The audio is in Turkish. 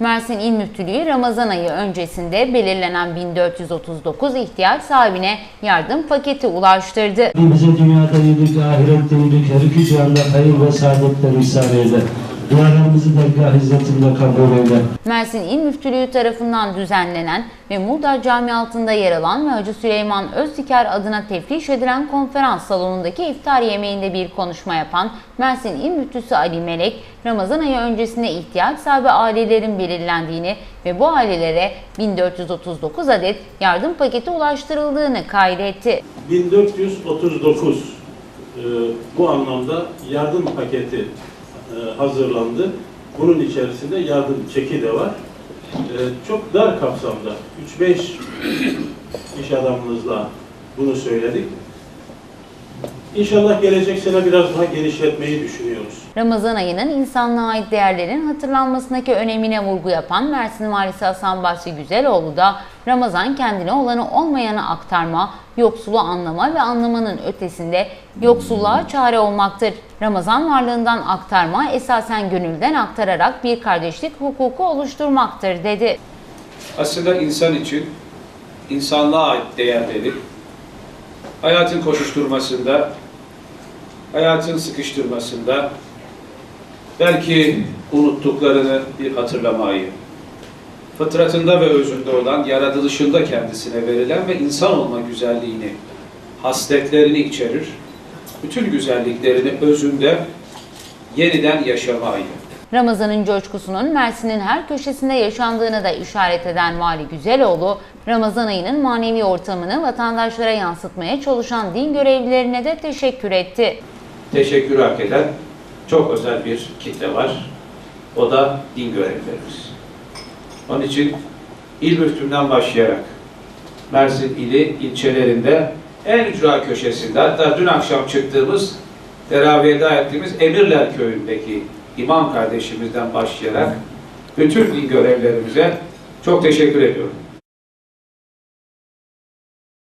Mersin İl Müftülüğü Ramazan ayı öncesinde belirlenen 1439 ihtiyaç sahibine yardım paketi ulaştırdı. Bize dünyada iyilik, ahirette iyilik, her iki cihanda hayır ve saadetler ihsan eyle. Dualarımızı dergah hizmetinde kabul eyle. Mersin İl Müftülüğü tarafından düzenlenen ve Muğda Cami altında yer alan ve Hacı Süleyman Özdikar adına tefriş edilen konferans salonundaki iftar yemeğinde bir konuşma yapan Mersin İl Müftüsü Ali Melek, Ramazan ayı öncesinde ihtiyaç sahibi ailelerin belirlendiğini ve bu ailelere 1439 adet yardım paketi ulaştırıldığını kaydetti. 1439 e, bu anlamda yardım paketi e, hazırlandı. Bunun içerisinde yardım çeki de var. E, çok dar kapsamda 3-5 iş adamımızla bunu söyledik. İnşallah gelecek sene biraz daha genişletmeyi düşünüyoruz. Ramazan ayının insanlığa ait değerlerin hatırlanmasındaki önemine vurgu yapan Mersin Valisi Hasan Basri Güzeloğlu da Ramazan kendine olanı olmayanı aktarma, yoksulu anlama ve anlamanın ötesinde yoksulluğa çare olmaktır. Ramazan varlığından aktarma esasen gönülden aktararak bir kardeşlik hukuku oluşturmaktır dedi. aslında insan için insanlığa ait değerleri hayatın koşuşturmasında, hayatın sıkıştırmasında belki unuttuklarını bir hatırlamayı, fıtratında ve özünde olan, yaratılışında kendisine verilen ve insan olma güzelliğini, hasletlerini içerir, bütün güzelliklerini özünde yeniden yaşamayı. Ramazan'ın coşkusunun Mersin'in her köşesinde yaşandığını da işaret eden Vali Güzeloğlu, Ramazan ayının manevi ortamını vatandaşlara yansıtmaya çalışan din görevlilerine de teşekkür etti. Teşekkür hak eden çok özel bir kitle var. O da din görevlilerimiz. Onun için il müftümden başlayarak Mersin ili ilçelerinde en ücra köşesinde hatta dün akşam çıktığımız teravih eda ettiğimiz Emirler köyündeki imam kardeşimizden başlayarak bütün din görevlerimize çok teşekkür ediyorum.